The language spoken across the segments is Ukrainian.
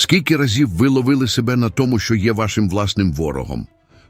Скільки разів ви ловили себе на тому, що є вашим власним ворогом?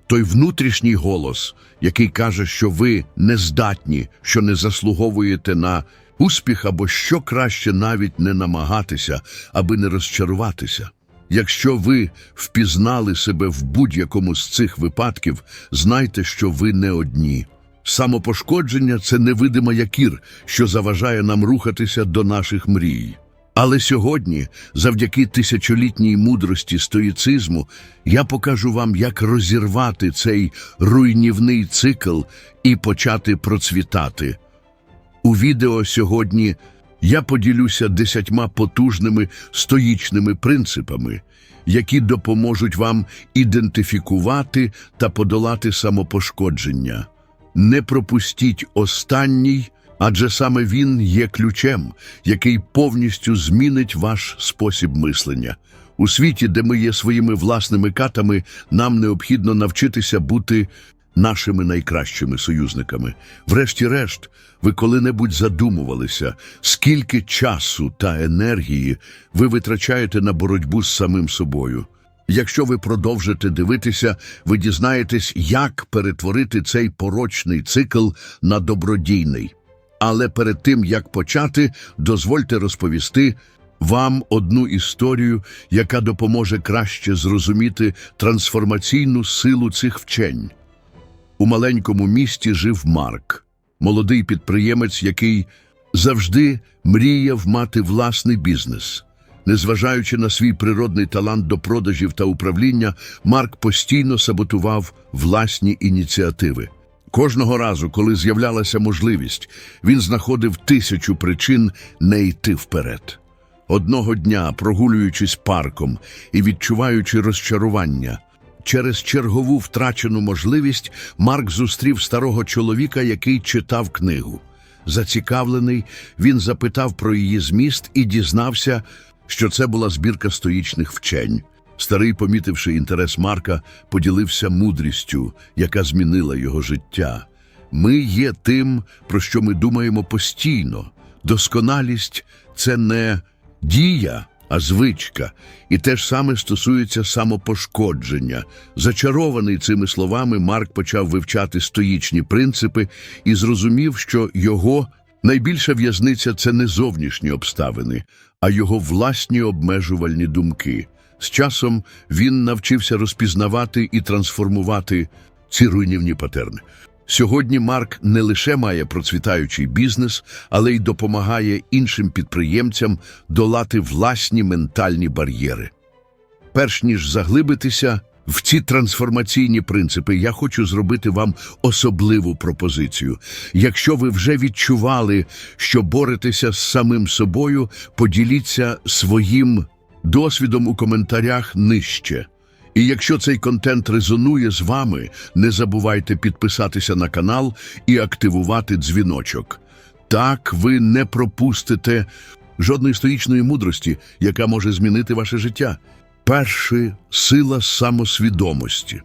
Той внутрішній голос, який каже, що ви не здатні, що не заслуговуєте на успіх або що краще навіть не намагатися, аби не розчаруватися. Якщо ви впізнали себе в будь-якому з цих випадків, знайте, що ви не одні. Самопошкодження це невидима якір, що заважає нам рухатися до наших мрій. Але сьогодні, завдяки тисячолітній мудрості стоїцизму, я покажу вам, як розірвати цей руйнівний цикл і почати процвітати. У відео сьогодні я поділюся десятьма потужними стоїчними принципами, які допоможуть вам ідентифікувати та подолати самопошкодження. Не пропустіть останній, адже саме він є ключем, який повністю змінить ваш спосіб мислення. У світі, де ми є своїми власними катами, нам необхідно навчитися бути нашими найкращими союзниками. Врешті-решт, ви коли-небудь задумувалися, скільки часу та енергії ви витрачаєте на боротьбу з самим собою. Якщо ви продовжите дивитися, ви дізнаєтесь, як перетворити цей порочний цикл на добродійний. Але перед тим, як почати, дозвольте розповісти вам одну історію, яка допоможе краще зрозуміти трансформаційну силу цих вчень. У маленькому місті жив Марк, молодий підприємець, який завжди мріяв мати власний бізнес. Незважаючи на свій природний талант до продажів та управління, Марк постійно саботував власні ініціативи. Кожного разу, коли з'являлася можливість, він знаходив тисячу причин не йти вперед. Одного дня, прогулюючись парком і відчуваючи розчарування, через чергову втрачену можливість Марк зустрів старого чоловіка, який читав книгу. Зацікавлений, він запитав про її зміст і дізнався, що це була збірка стоїчних вчень. Старий, помітивши інтерес Марка, поділився мудрістю, яка змінила його життя. Ми є тим, про що ми думаємо постійно. Досконалість це не дія, а звичка. І те ж саме стосується самопошкодження. Зачарований цими словами, Марк почав вивчати стоїчні принципи і зрозумів, що його найбільша в'язниця це не зовнішні обставини, а його власні обмежувальні думки. З часом він навчився розпізнавати і трансформувати ці руйнівні патерни. Сьогодні Марк не лише має процвітаючий бізнес, але й допомагає іншим підприємцям долати власні ментальні бар'єри. Перш ніж заглибитися в ці трансформаційні принципи, я хочу зробити вам особливу пропозицію. Якщо ви вже відчували, що боретеся з самим собою, поділіться своїм досвідом у коментарях нижче. І якщо цей контент резонує з вами, не забувайте підписатися на канал і активувати дзвіночок. Так ви не пропустите жодної стоїчної мудрості, яка може змінити ваше життя. Перше сила самосвідомості.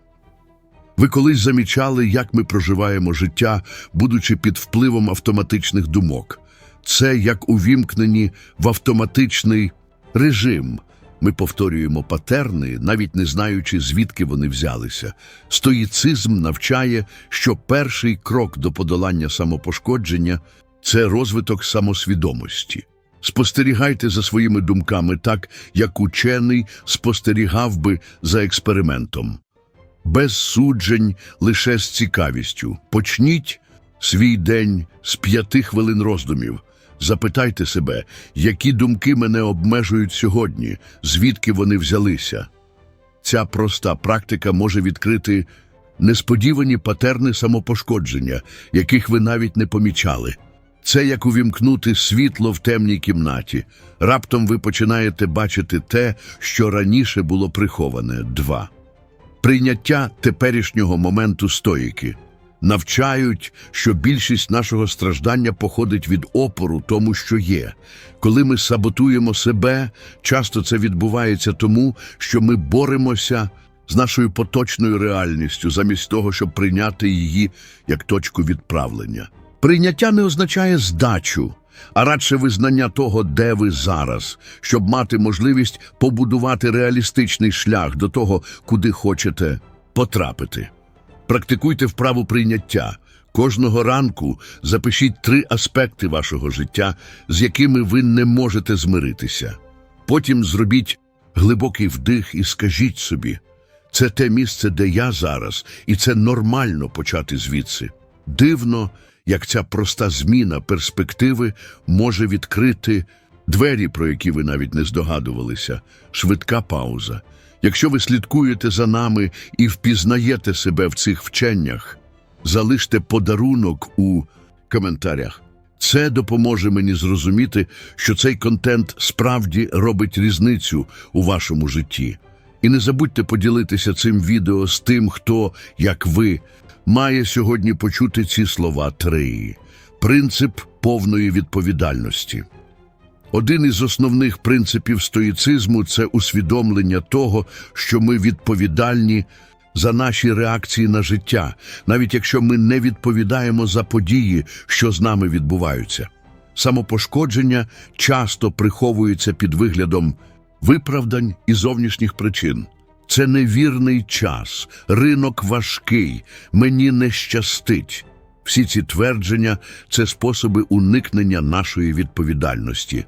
Ви колись замічали, як ми проживаємо життя, будучи під впливом автоматичних думок. Це як увімкнені в автоматичний режим. Ми повторюємо патерни, навіть не знаючи, звідки вони взялися. Стоїцизм навчає, що перший крок до подолання самопошкодження це розвиток самосвідомості. Спостерігайте за своїми думками так, як учений спостерігав би за експериментом. Без суджень, лише з цікавістю. Почніть свій день з п'яти хвилин роздумів. Запитайте себе, які думки мене обмежують сьогодні, звідки вони взялися. Ця проста практика може відкрити несподівані патерни самопошкодження, яких ви навіть не помічали. Це як увімкнути світло в темній кімнаті. Раптом ви починаєте бачити те, що раніше було приховане. 2. Прийняття теперішнього моменту стоїки. Навчають, що більшість нашого страждання походить від опору тому, що є. Коли ми саботуємо себе, часто це відбувається тому, що ми боремося з нашою поточною реальністю, замість того, щоб прийняти її як точку відправлення. Прийняття не означає здачу, а радше визнання того, де ви зараз, щоб мати можливість побудувати реалістичний шлях до того, куди хочете потрапити. Практикуйте вправу прийняття. Кожного ранку запишіть три аспекти вашого життя, з якими ви не можете змиритися. Потім зробіть глибокий вдих і скажіть собі, це те місце, де я зараз, і це нормально почати звідси. Дивно, як ця проста зміна перспективи може відкрити двері, про які ви навіть не здогадувалися, швидка пауза. Якщо ви слідкуєте за нами і впізнаєте себе в цих вченнях, залиште подарунок у коментарях. Це допоможе мені зрозуміти, що цей контент справді робить різницю у вашому житті. І не забудьте поділитися цим відео з тим, хто, як ви, має сьогодні почути ці слова три. Принцип повної відповідальності. Один із основних принципів стоїцизму це усвідомлення того, що ми відповідальні за наші реакції на життя, навіть якщо ми не відповідаємо за події, що з нами відбуваються. Самопошкодження часто приховується під виглядом виправдань і зовнішніх причин. Це невірний час, ринок важкий, мені не щастить. Всі ці твердження це способи уникнення нашої відповідальності.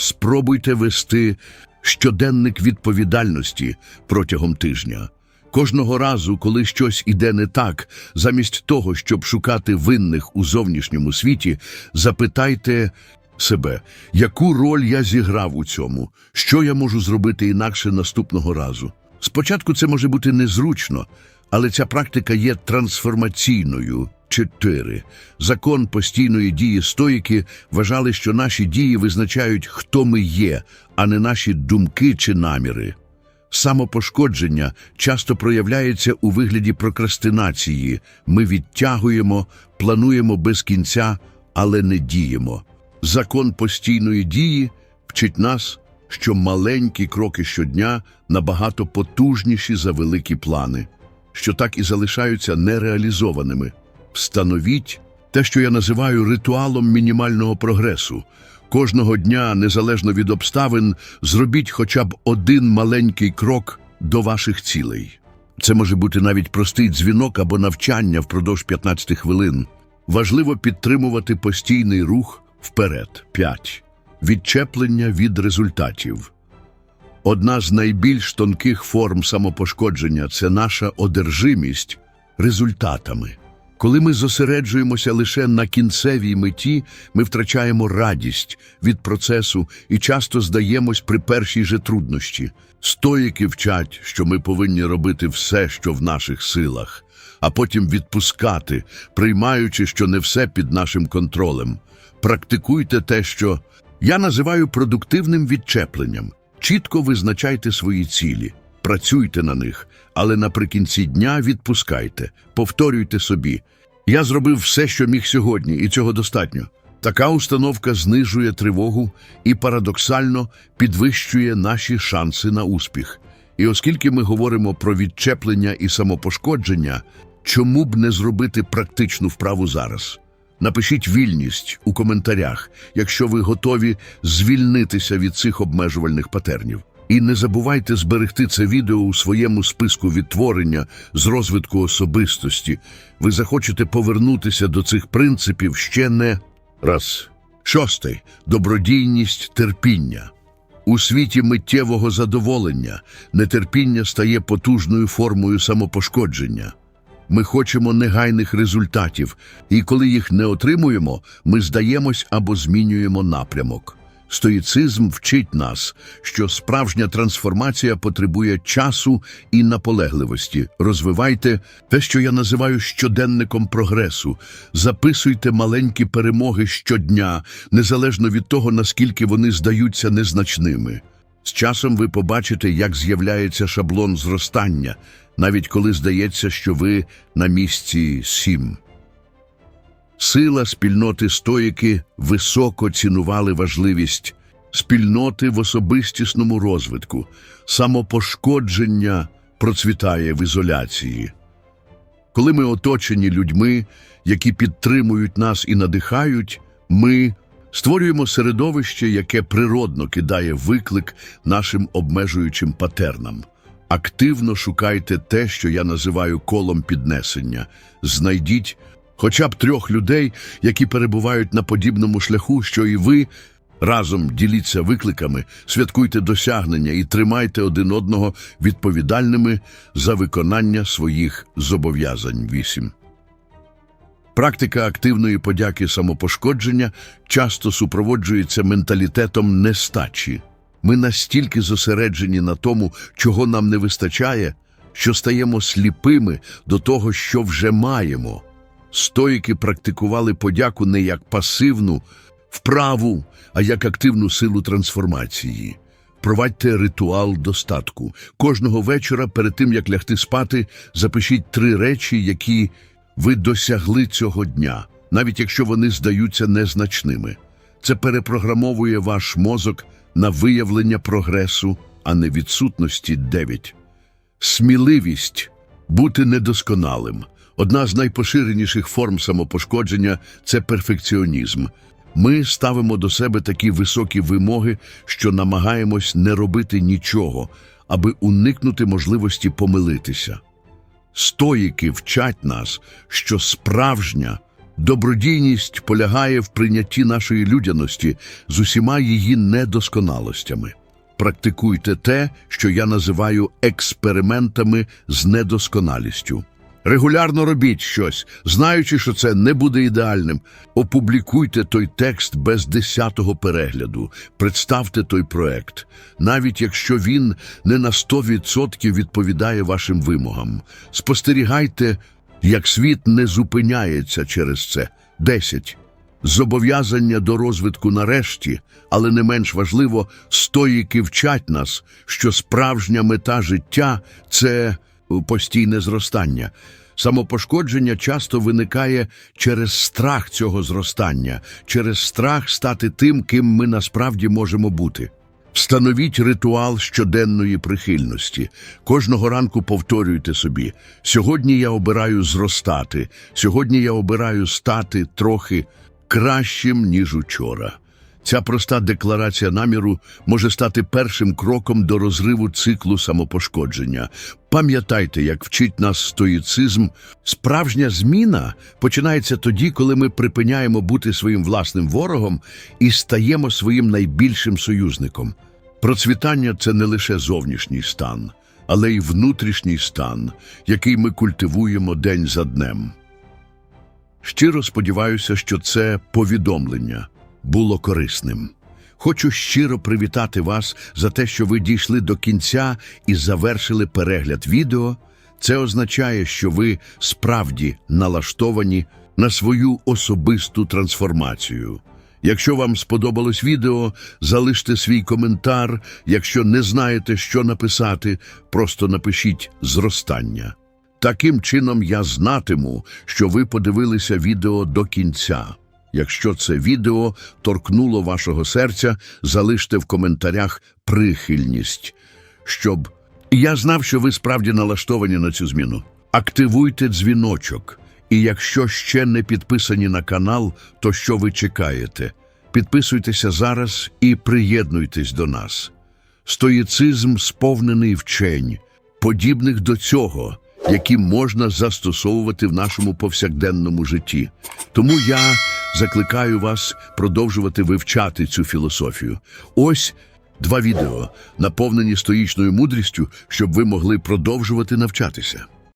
Спробуйте вести щоденник відповідальності протягом тижня. Кожного разу, коли щось іде не так, замість того, щоб шукати винних у зовнішньому світі, запитайте себе, яку роль я зіграв у цьому, що я можу зробити інакше наступного разу. Спочатку це може бути незручно, але ця практика є трансформаційною. 4. Закон постійної дії стоїки вважали, що наші дії визначають, хто ми є, а не наші думки чи наміри. Самопошкодження часто проявляється у вигляді прокрастинації. Ми відтягуємо, плануємо без кінця, але не діємо. Закон постійної дії вчить нас, що маленькі кроки щодня набагато потужніші за великі плани, що так і залишаються нереалізованими. Встановіть те, що я називаю ритуалом мінімального прогресу. Кожного дня, незалежно від обставин, зробіть хоча б один маленький крок до ваших цілей. Це може бути навіть простий дзвінок або навчання впродовж 15 хвилин. Важливо підтримувати постійний рух вперед. 5. Відчеплення від результатів. Одна з найбільш тонких форм самопошкодження це наша одержимість результатами. Коли ми зосереджуємося лише на кінцевій меті, ми втрачаємо радість від процесу і часто здаємось при першій же труднощі. Стоїки вчать, що ми повинні робити все, що в наших силах, а потім відпускати, приймаючи, що не все під нашим контролем. Практикуйте те, що я називаю продуктивним відчепленням. Чітко визначайте свої цілі, працюйте на них, але наприкінці дня відпускайте, повторюйте собі. Я зробив все, що міг сьогодні, і цього достатньо. Така установка знижує тривогу і парадоксально підвищує наші шанси на успіх. І оскільки ми говоримо про відчеплення і самопошкодження, чому б не зробити практичну вправу зараз? Напишіть вільність у коментарях, якщо ви готові звільнитися від цих обмежувальних патернів. І не забувайте зберегти це відео у своєму списку відтворення з розвитку особистості. Ви захочете повернутися до цих принципів ще не раз. Шостий добродійність терпіння. У світі миттєвого задоволення нетерпіння стає потужною формою самопошкодження. Ми хочемо негайних результатів, і коли їх не отримуємо, ми здаємось або змінюємо напрямок. Стоїцизм вчить нас, що справжня трансформація потребує часу і наполегливості. Розвивайте те, що я називаю щоденником прогресу. Записуйте маленькі перемоги щодня, незалежно від того, наскільки вони здаються незначними. З часом ви побачите, як з'являється шаблон зростання, навіть коли здається, що ви на місці сім. Сила спільноти стоїки високо цінували важливість спільноти в особистісному розвитку, самопошкодження процвітає в ізоляції. Коли ми оточені людьми, які підтримують нас і надихають, ми Створюємо середовище, яке природно кидає виклик нашим обмежуючим патернам. Активно шукайте те, що я називаю колом піднесення. Знайдіть хоча б трьох людей, які перебувають на подібному шляху, що і ви. Разом діліться викликами, святкуйте досягнення і тримайте один одного відповідальними за виконання своїх зобов'язань. 8. Практика активної подяки самопошкодження часто супроводжується менталітетом нестачі. Ми настільки зосереджені на тому, чого нам не вистачає, що стаємо сліпими до того, що вже маємо. Стоїки практикували подяку не як пасивну вправу, а як активну силу трансформації. Провадьте ритуал достатку. Кожного вечора, перед тим як лягти спати, запишіть три речі, які ви досягли цього дня, навіть якщо вони здаються незначними. Це перепрограмовує ваш мозок на виявлення прогресу, а не відсутності 9. Сміливість бути недосконалим. Одна з найпоширеніших форм самопошкодження це перфекціонізм. Ми ставимо до себе такі високі вимоги, що намагаємось не робити нічого, аби уникнути можливості помилитися. Стоїки вчать нас, що справжня добродійність полягає в прийнятті нашої людяності з усіма її недосконалостями. Практикуйте те, що я називаю експериментами з недосконалістю. Регулярно робіть щось, знаючи, що це не буде ідеальним. Опублікуйте той текст без десятого перегляду, представте той проект, навіть якщо він не на 100% відповідає вашим вимогам. Спостерігайте, як світ не зупиняється через це. 10. Зобов'язання до розвитку нарешті, але не менш важливо, стоїки вчать нас, що справжня мета життя це постійне зростання. Самопошкодження часто виникає через страх цього зростання, через страх стати тим, ким ми насправді можемо бути. Встановіть ритуал щоденної прихильності. Кожного ранку повторюйте собі: сьогодні я обираю зростати, сьогодні я обираю стати трохи кращим, ніж учора. Ця проста декларація наміру може стати першим кроком до розриву циклу самопошкодження. Пам'ятайте, як вчить нас стоїцизм, справжня зміна починається тоді, коли ми припиняємо бути своїм власним ворогом і стаємо своїм найбільшим союзником. Процвітання це не лише зовнішній стан, але й внутрішній стан, який ми культивуємо день за днем. Щиро сподіваюся, що це повідомлення було корисним. Хочу щиро привітати вас за те, що ви дійшли до кінця і завершили перегляд відео. Це означає, що ви справді налаштовані на свою особисту трансформацію. Якщо вам сподобалось відео, залиште свій коментар. Якщо не знаєте, що написати, просто напишіть зростання. Таким чином я знатиму, що ви подивилися відео до кінця. Якщо це відео торкнуло вашого серця, залиште в коментарях прихильність, щоб я знав, що ви справді налаштовані на цю зміну. Активуйте дзвіночок, і якщо ще не підписані на канал, то що ви чекаєте? Підписуйтеся зараз і приєднуйтесь до нас. Стоїцизм сповнений вчень, подібних до цього, які можна застосовувати в нашому повсякденному житті. Тому я закликаю вас продовжувати вивчати цю філософію. Ось два відео, наповнені стоїчною мудрістю, щоб ви могли продовжувати навчатися.